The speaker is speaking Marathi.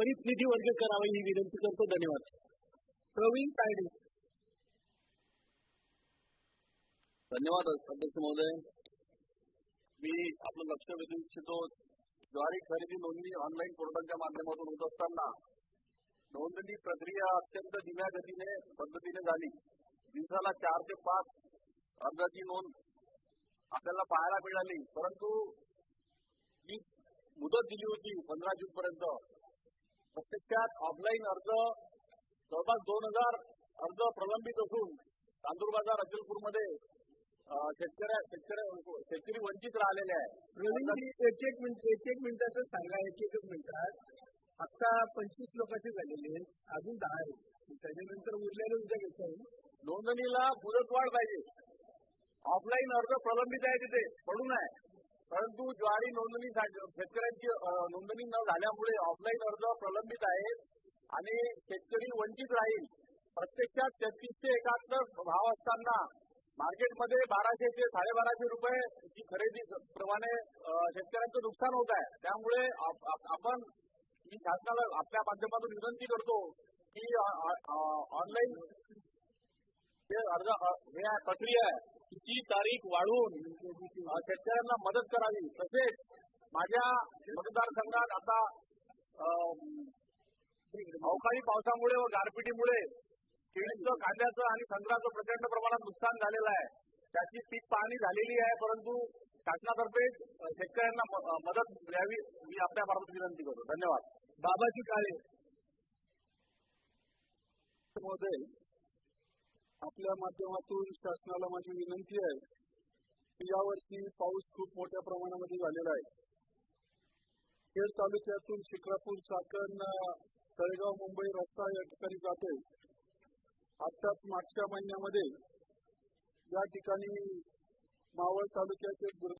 त्वरित निधी वर्ग करावा ही विनंती करतो. धन्यवाद. प्रवीण तायडे. धन्यवाद अध्यक्ष महोदय. मी आपलं लक्ष वेधू इच्छितो. ज्वारी खरेदी नोंदणी ऑनलाईन पोर्टलच्या माध्यमातून होत असताना नोंदणी प्रक्रिया अत्यंत धीम्या गतीने पद्धतीने झाली. दिवसाला चार ते पाच अर्जाची नोंद आपल्याला पाहायला मिळाली. परंतु जी मुदत दिली होती पंधरा जून पर्यंत प्रत्यक्षात ऑफलाईन अर्ज जवळपास दोन हजार अर्ज प्रलंबित असून तांदूळ बाजार अचलपूरमध्ये शेतकऱ्या शेतकऱ्या शेतकरी वंचित राहिलेले आहे एक एक मिनिट एक एक मिनिटाचं सांगा एक एकच मिनिटात. आता पंचवीस लोकांचे झालेले अजून दहा आहेत. त्याच्यानंतर उरलेले उद्या घेता येईल नोंदणीला मुदतवाढ पाहिजे. ऑफलाईन अर्ज प्रलंबित आहे तिथे पडून आहे परंतु ज्वारी नोंदणी शेतकऱ्यांची नोंदणी न झाल्यामुळे ऑफलाईन अर्ज प्रलंबित आहेत आणि शेतकरी वंचित राहील. प्रत्यक्षात तेहतीसशे एकाहत्तर भाव असताना मार्केटमध्ये बाराशे ते साडेबाराशे रुपये ची खरेदी प्रमाणे शेतकऱ्यांचं नुकसान होत आहे. त्यामुळे आप- आपण मी शासनाला आपल्या माध्यमातून विनंती करतो की ऑनलाईन जे अर्ज हे आहे प्रक्रिया आहे. तिची तारीख वाढवून शेतकऱ्यांना मदत करावी. तसेच माझ्या मतदारसंघात आता अवकाळी पावसामुळे व गारपिटीमुळे केळीचं कांद्याचं आणि संत्र्याचं प्रचंड प्रमाणात नुकसान झालेलं आहे. त्याची पीक पाहणी झालेली आहे परंतु शासनातर्फे शेतकऱ्यांना मदत द्यावी मी आपल्या मार्फत विनंती करतो. धन्यवाद. बाबाजी काळे. महोदय आपल्या माध्यमातून शासनाला माझी विनंती आहे की यावर्षी पाऊस खूप मोठ्या प्रमाणामध्ये झालेला आहे. खेड तालुक्यातून शिक्रापूर चाकण तळेगाव मुंबई रस्ता या ठिकाणी जातोय आत्ताच मागच्या महिन्यामध्ये या ठिकाणी मावळ तालुक्याचे